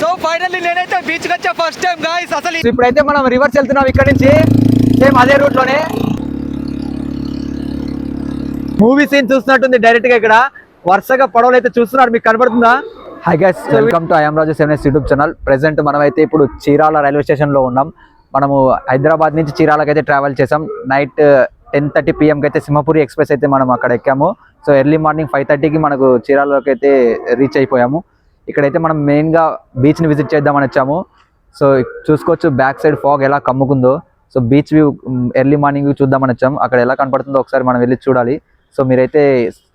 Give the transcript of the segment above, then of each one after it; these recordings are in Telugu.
సో ఫైనల్లీ నేనైతే బీచ్ వచ్చా ఫస్ట్ టైం గాయస్ అసలు ఇప్పుడైతే మనం రివర్స్ వెళ్తున్నాం ఇక్కడ నుంచి. సేమ్ అదే రూట్లోనే. మూవీ సీన్ చూస్తున్నట్టుంది డైరెక్ట్గా ఇక్కడ. వరుసగా పడవలు అయితే చూస్తున్నారు. మీకు కనబడుతుందా? Hi guys welcome to I'm Raju seven YouTube channel present మనం అయితే ఇప్పుడు చీరాల రైల్వే స్టేషన్లో ఉన్నాం. మనము హైదరాబాద్ నుంచి చీరాలకు అయితే ట్రావెల్ చేసాం నైట్ టెన్ థర్టీ పిఎంకి అయితే సింహపురి ఎక్స్ప్రెస్ అయితే మనం అక్కడ ఎక్కాము. సో ఎర్లీ మార్నింగ్ ఫైవ్ థర్టీకి మనకు చీరాలలోకి అయితే రీచ్ అయిపోయాము. ఇక్కడైతే మనం మెయిన్గా బీచ్ని విజిట్ చేద్దామని వచ్చాము. సో చూసుకోవచ్చు బ్యాక్ సైడ్ ఫాగ్ ఎలా కమ్ముకుందో. So beach view early morning చూద్దామని వచ్చాం అక్కడ ఎలా కనపడుతుందో ఒకసారి మనం వెళ్ళి చూడాలి. సో మీరైతే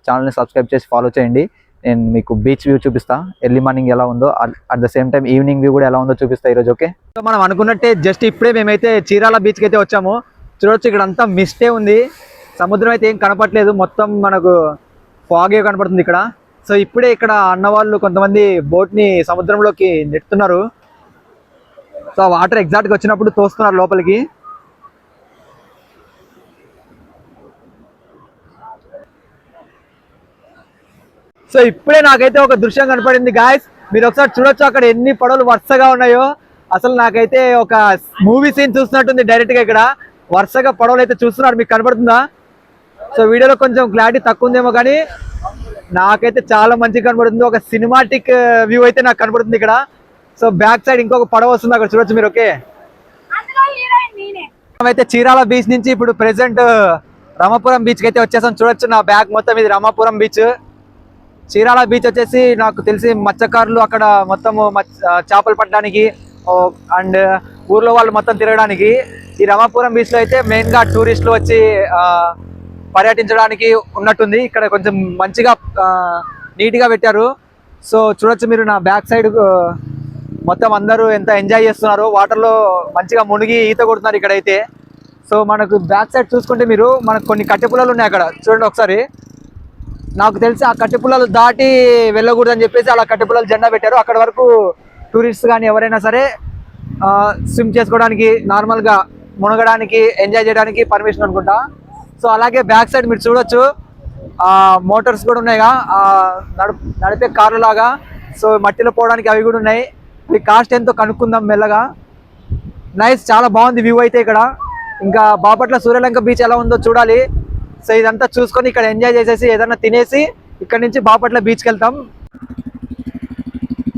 ఛానల్ని సబ్స్క్రైబ్ చేసి ఫాలో చేయండి. నేను మీకు బీచ్ వ్యూ చూపిస్తా. ఎర్లీ మార్నింగ్ ఎలా ఉందో at the same time evening view కూడా ఎలా ఉందో చూపిస్తా ఈరోజు ఓకే సో మనం అనుకున్నట్టే జస్ట్ ఇప్పుడే మేమైతే చీరాల బీచ్కి అయితే వచ్చాము. చూడొచ్చు ఇక్కడ అంతా మిస్టే ఉంది. సముద్రం అయితే ఏం కనపట్లేదు మొత్తం మనకు ఫాగే కనపడుతుంది ఇక్కడ. సో ఇప్పుడే ఇక్కడ అన్నవాళ్ళు కొంతమంది బోట్ని సముద్రంలోకి నెట్టుతున్నారు. సో వాటర్ ఎగ్జాక్ట్గా వచ్చినప్పుడు తోస్తున్నారు లోపలికి. సో ఇప్పుడే నాకైతే ఒక దృశ్యం కనపడింది గాయస్ మీరు ఒకసారి చూడొచ్చు అక్కడ ఎన్ని పడవలు వరుసగా ఉన్నాయో. అసలు నాకైతే ఒక మూవీ సీన్ చూస్తున్నట్టుంది డైరెక్ట్గా ఇక్కడ. వరుసగా పడవలు అయితే చూస్తున్నారు మీకు కనపడుతుందా? సో వీడియోలో కొంచెం క్లారిటీ తక్కువ ఉందేమో కానీ నాకైతే చాలా మంచిగా కనబడుతుంది. ఒక సినిమాటిక్ వ్యూ అయితే నాకు కనబడుతుంది ఇక్కడ. సో బ్యాక్ సైడ్ ఇంకొక పడవ వస్తుంది అక్కడ చూడొచ్చు మీరు ఓకే? అయితే చీరాల బీచ్ నుంచి ఇప్పుడు ప్రెసెంట్ రామాపురం బీచ్కి అయితే వచ్చేసాం. చూడొచ్చు నా బ్యాగ్ మొత్తం ఇది రామాపురం బీచ్ చీరాల బీచ్ వచ్చేసి నాకు తెలిసి మత్స్యకారులు అక్కడ మొత్తం చేపలు పట్టడానికి అండ్ ఊర్లో వాళ్ళు మొత్తం తిరగడానికి. ఈ రామాపురం బీచ్లో అయితే మెయిన్గా టూరిస్టులు వచ్చి పర్యటించడానికి ఉన్నట్టుంది. ఇక్కడ కొంచెం మంచిగా నీట్గా పెట్టారు. సో చూడొచ్చు మీరు నా బ్యాక్ సైడ్ మొత్తం అందరూ ఎంత ఎంజాయ్ చేస్తున్నారు. వాటర్లో మంచిగా మునిగి ఈత కొడుతున్నారు ఇక్కడైతే. సో మనకు బ్యాక్ సైడ్ చూసుకుంటే మీరు మనకు కొన్ని కట్టె పుల్లలు ఉన్నాయి అక్కడ. చూడండి ఒకసారి. నాకు తెలిసి ఆ కట్టెపుల్లలు దాటి వెళ్ళకూడదు అని చెప్పేసి అలా కట్టెపుల్లలు జెండా పెట్టారు. అక్కడ వరకు టూరిస్ట్ కానీ ఎవరైనా సరే స్విమ్ చేసుకోవడానికి నార్మల్గా మునగడానికి ఎంజాయ్ చేయడానికి పర్మిషన్ అనుకుంటా. సో అలాగే బ్యాక్ సైడ్ మీరు చూడొచ్చు. ఆ మోటార్స్ కూడా ఉన్నాయిగా. నడిపే కార్లు లాగా. సో మట్టిలో పోవడానికి అవి కూడా ఉన్నాయి. ఇవి కాస్ట్ ఎంతో కనుక్కుందాం మెల్లగా. నైస్ చాలా బాగుంది వ్యూ అయితే ఇక్కడ. ఇంకా బాపట్ల సూర్యలంక బీచ్ ఎలా ఉందో చూడాలి. సో ఇదంతా చూసుకొని ఇక్కడ ఎంజాయ్ చేసేసి ఏదైనా తినేసి ఇక్కడ నుంచి బాపట్ల బీచ్కి వెళ్తాం.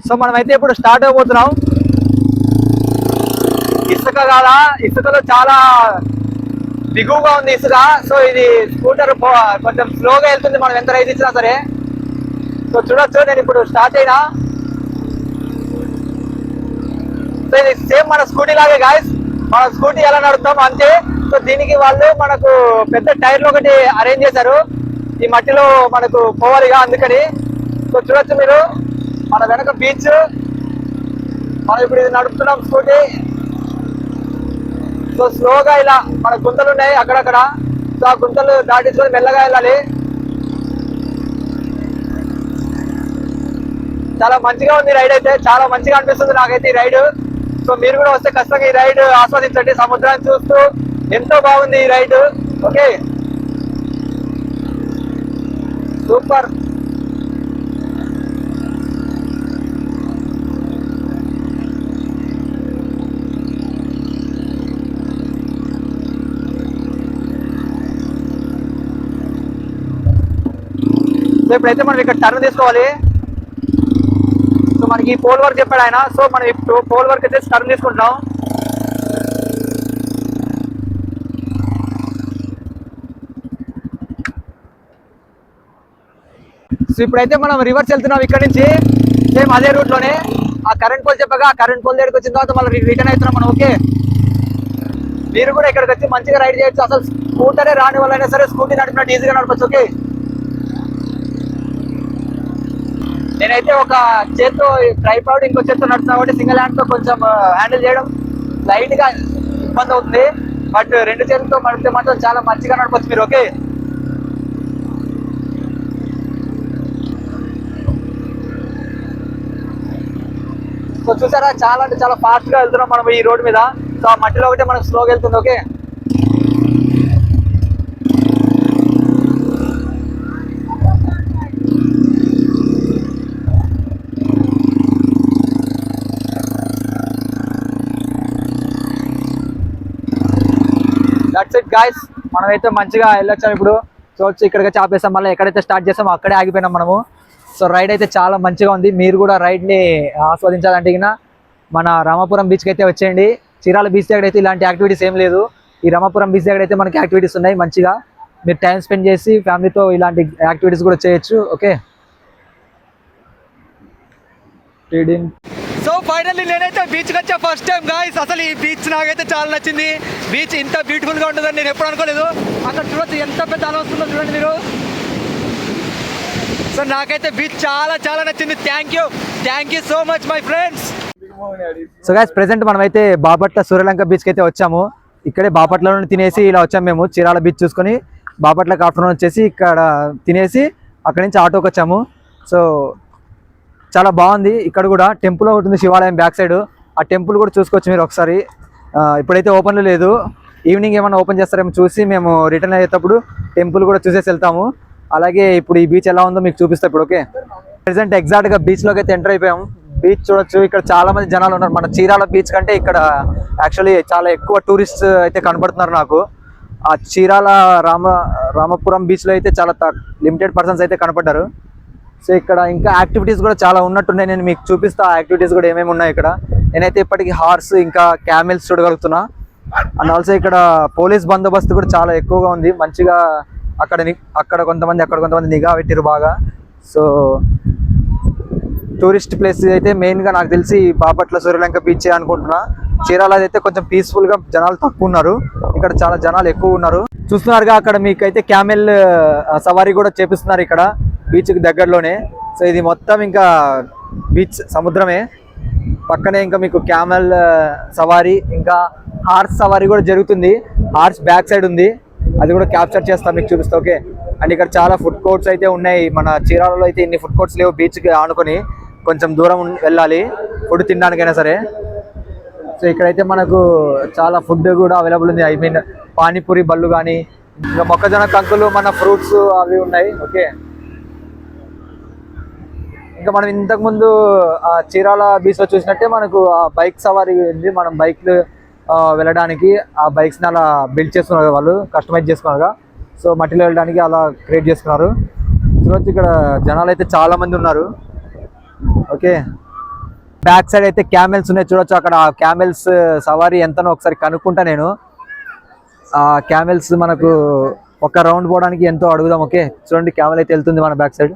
సో మనమైతే ఇప్పుడు స్టార్ట్ అయిపోతున్నాం ఇసుక కాదా? ఇసుకలో చాలా దిగువగా ఉంది ఇసుక సో ఇది స్కూటర్ కొంచెం స్లోగా వెళ్తుంది. మనం ఎంత రైజ్ ఇచ్చినా సరే. సో చూడొచ్చు నేను ఇప్పుడు స్టార్ట్ అయినా. సో ఇది సేమ్ మన స్కూటీ లాగే గాయస్. మన స్కూటీ ఎలా నడుపుతాం అంతే. సో దీనికి వాళ్ళు మనకు పెద్ద టైర్లు ఒకటి అరేంజ్ చేశారు. ఈ మట్టిలో మనకు పోవాలిగా అందుకని. సో చూడొచ్చు మీరు. మన వెనక బీచ్. మనం ఇప్పుడు ఇది నడుపుతున్నాం స్కూటీ. సో స్లోగా ఇలా మన గుంతలు ఉన్నాయి అక్కడక్కడ. సో ఆ గుంతలు దాటించుకొని మెల్లగా వెళ్ళాలి. చాలా మంచిగా ఉంది రైడ్ అయితే. చాలా మంచిగా అనిపిస్తుంది నాకైతే ఈ రైడ్. సో మీరు కూడా వస్తే ఖచ్చితంగా ఈ రైడ్ ఆస్వాదించండి. సముద్రాన్ని చూస్తూ ఎంతో బాగుంది ఈ రైడ్. ఓకే. సూపర్ సో ఇప్పుడైతే మనం ఇక్కడ టర్న్ తీసుకోవాలి. సో మనకి పోల్ వర్క్ చెప్పాడు ఆయన. సో మనం ఇప్పుడు పోల్ వర్క్ అయితే టర్న్ తీసుకుంటాం సో ఇప్పుడైతే మనం రివర్స్ వెళ్తున్నాం ఇక్కడ నుంచి. సేమ్ అదే రూట్లోనే. ఆ కరెంట్ పోల్ చెప్పగా ఆ కరెంట్ పోల్ దగ్గరికి వచ్చిన తర్వాత మళ్ళీ రిటర్న్ అవుతున్నాం మనం. ఓకే మీరు కూడా ఇక్కడికి వచ్చి మంచిగా రైడ్ చేయొచ్చు. అసలు స్కూటరే రాని వాళ్ళైనా సరే స్కూటీ నడిపినట్టు ఈజీగా నడపచ్చు. ఓకే నేనైతే ఒక చేత్తో ట్రైపాడ్ ఇంకో చేత్తో నడుతున్నా కాబట్టి సింగిల్ హ్యాండ్తో కొంచెం హ్యాండిల్ చేయడం లైట్గా ఇబ్బంది అవుతుంది. బట్ రెండు చేతులతో నడిపితే మాత్రం చాలా మంచిగా నడపచ్చు మీరు ఓకే సో చూసారా చాలా అంటే చాలా ఫాస్ట్గా వెళ్తున్నాం మనం ఈ రోడ్ మీద. సో ఆ మట్టిలో ఒకటే మనకు స్లోగా వెళ్తుంది ఓకే దట్స్ ఇట్ గాయస్ మనమైతే మంచిగా వెళ్ళొచ్చాం ఇప్పుడు. చూడొచ్చు ఇక్కడికి వచ్చి ఆపేసాం. మళ్ళీ ఎక్కడైతే స్టార్ట్ చేసామో అక్కడే ఆగిపోయినాం మనము. సో రైడ్ అయితే చాలా మంచిగా ఉంది. మీరు కూడా రైడ్ని ఆస్వాదించాలంటే మన రామాపురం బీచ్కి అయితే వచ్చేయండి. చీరాల బీచ్ దగ్గర అయితే ఇలాంటి యాక్టివిటీస్ ఏం లేదు. ఈ రామాపురం బీచ్ దగ్గర అయితే మనకి యాక్టివిటీస్ ఉన్నాయి మంచిగా. మీరు టైం స్పెండ్ చేసి ఫ్యామిలీతో ఇలాంటి యాక్టివిటీస్ కూడా చేయొచ్చు. ఓకే సో ఫైనల్లీ నేనైతే బీచ్కి వచ్చా ఫస్ట్ టైం గాయస్ అసలు ఈ బీచ్ నాకైతే చాలా నచ్చింది. బీచ్ ఇంత బ్యూటిఫుల్గా ఉంటుందని నేను ఎప్పుడు అనుకోలేదు. అక్కడ చూడొచ్చు ఎంత పెద్ద అలా వస్తుందో చూడండి మీరు. సో నాకైతే బీచ్ చాలా చాలా నచ్చింది. Thank you thank you so much my friends so guys present మనమైతే బాపట్ల సూర్యలంక బీచ్కి అయితే వచ్చాము. ఇక్కడే బాపట్ల నుండి తినేసి ఇలా వచ్చాము మేము. చీరాల బీచ్ చూసుకొని బాపట్లకి ఆఫ్టర్నూన్ వచ్చేసి ఇక్కడ తినేసి అక్కడి నుంచి ఆటోకి వచ్చాము. సో చాలా బాగుంది. ఇక్కడ కూడా టెంపుల్ ఒకటి ఉంది శివాలయం బ్యాక్ సైడ్. ఆ టెంపుల్ కూడా చూసుకోవచ్చు మీరు ఒకసారి. ఇప్పుడైతే ఓపెన్లో లేదు. ఈవినింగ్ ఏమైనా ఓపెన్ చేస్తారేమో చూసి మేము రిటర్న్ అయ్యేటప్పుడు టెంపుల్ కూడా చూసేసి వెళ్తాము. అలాగే ఇప్పుడు ఈ బీచ్ ఎలా ఉందో మీకు చూపిస్తా ఇప్పుడు ఓకే? ప్రెసెంట్ ఎగ్జాక్ట్గా బీచ్లోకి అయితే ఎంటర్ అయిపోయాము బీచ్ చూడొచ్చు. ఇక్కడ చాలా మంది జనాలు ఉన్నారు. మన చీరాల బీచ్ కంటే ఇక్కడ యాక్చువల్లీ చాలా ఎక్కువ టూరిస్ట్ అయితే కనబడుతున్నారు నాకు. ఆ చీరాల రామ రామపురం బీచ్లో అయితే చాలా లిమిటెడ్ పర్సన్స్ అయితే కనపడ్డారు. సో ఇక్కడ ఇంకా యాక్టివిటీస్ కూడా చాలా ఉన్నట్టున్నాయి. నేను మీకు చూపిస్తా ఆ యాక్టివిటీస్ కూడా ఏమేమి ఉన్నాయి ఇక్కడ. నేనైతే ఇప్పటికీ హార్స్ ఇంకా క్యామెల్స్ చూడగలుగుతున్నా. అండ్ ఆల్సో ఇక్కడ పోలీస్ బందోబస్తు కూడా చాలా ఎక్కువగా ఉంది. మంచిగా అక్కడ అక్కడ కొంతమంది అక్కడ కొంతమంది నిఘా పెట్టిరు బాగా. సో టూరిస్ట్ ప్లేస్ అయితే మెయిన్గా నాకు తెలిసి బాపట్ల సూర్యలంక బీచ్ అనుకుంటున్నా. చీరాల అయితే కొంచెం పీస్ఫుల్గా జనాలు తక్కువ ఉన్నారు. ఇక్కడ చాలా జనాలు ఎక్కువ ఉన్నారు. చూస్తున్నారుగా అక్కడ మీకైతే క్యామెల్ సవారీ కూడా చేపిస్తున్నారు ఇక్కడ. బీచ్కి దగ్గరలోనే. సో ఇది మొత్తం ఇంకా బీచ్ సముద్రమే. పక్కనే ఇంకా మీకు క్యామెల్ uh, సవారీ ఇంకా హార్స్ సవారీ కూడా జరుగుతుంది. హార్స్ బ్యాక్ సైడ్ ఉంది. అది కూడా క్యాప్చర్ చేస్తాం మీకు చూపిస్తా ఓకే అండ్ ఇక్కడ చాలా ఫుడ్ కోర్ట్స్ అయితే ఉన్నాయి. మన చీరాలలో అయితే ఇన్ని ఫుడ్ కోర్ట్స్ లేవు బీచ్కి ఆనుకొని. కొంచెం దూరం వెళ్ళాలి. ఫుడ్ తినడానికైనా సరే. సో ఇక్కడైతే మనకు చాలా ఫుడ్ కూడా అవైలబుల్ ఉంది. ఐ మీన్ పానీపూరి బళ్ళు కానీ ఇంకా మొక్కజొన్న కంకులు మన ఫ్రూట్స్ అవి ఉన్నాయి ఓకే ఇంకా మనం ఇంతకు ముందు ఆ చీరాల బీచ్లో చూసినట్టే మనకు ఆ బైక్ సవారీ ఉంది. మనం బైక్లు వెళ్ళడానికి ఆ బైక్స్ని అలా బిల్డ్ చేసుకున్నారు వాళ్ళు కస్టమైజ్ చేసుకున్నారు సో మట్టిలో వెళ్ళడానికి అలా క్రియేట్ చేసుకున్నారు. చూడొచ్చు ఇక్కడ జనాలు అయితే చాలా మంది ఉన్నారు. ఓకే. బ్యాక్ సైడ్ అయితే క్యామెల్స్ ఉన్నాయి. చూడొచ్చు అక్కడ ఆ క్యామెల్స్ సవారీ ఎంతనో ఒకసారి కనుక్కుంటా నేను. ఆ క్యామెల్స్ మనకు ఒక రౌండ్ పోవడానికి ఎంతో అడుగుదాం. ఓకే. చూడండి క్యామెల్ అయితే వెళ్తుంది మన బ్యాక్ సైడ్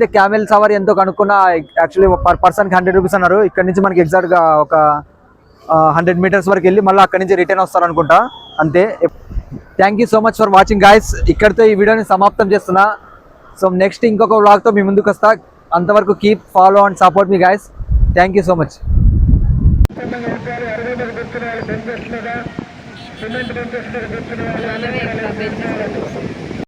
అయితే క్యామెల్ సవారీ ఎంతో కనుక్కున్న యాక్చువల్లీ పర్ పర్సన్కి హండ్రెడ్ రూపీస్ అన్నారు. ఇక్కడ నుంచి మనకి ఎగ్జాక్ట్గా ఒక హండ్రెడ్ మీటర్స్ వరకు వెళ్ళి మళ్ళీ అక్కడి నుంచి రిటర్న్ వస్తారనుకుంటా. అంతే. Thank you so much for watching guys ఇక్కడితో ఈ వీడియోని సమాప్తం చేస్తున్నా. సో నెక్స్ట్ ఇంకొక వ్లాగ్తో మీ ముందుకు వస్తా. అంతవరకు keep follow and support me guys thank you so much మనమే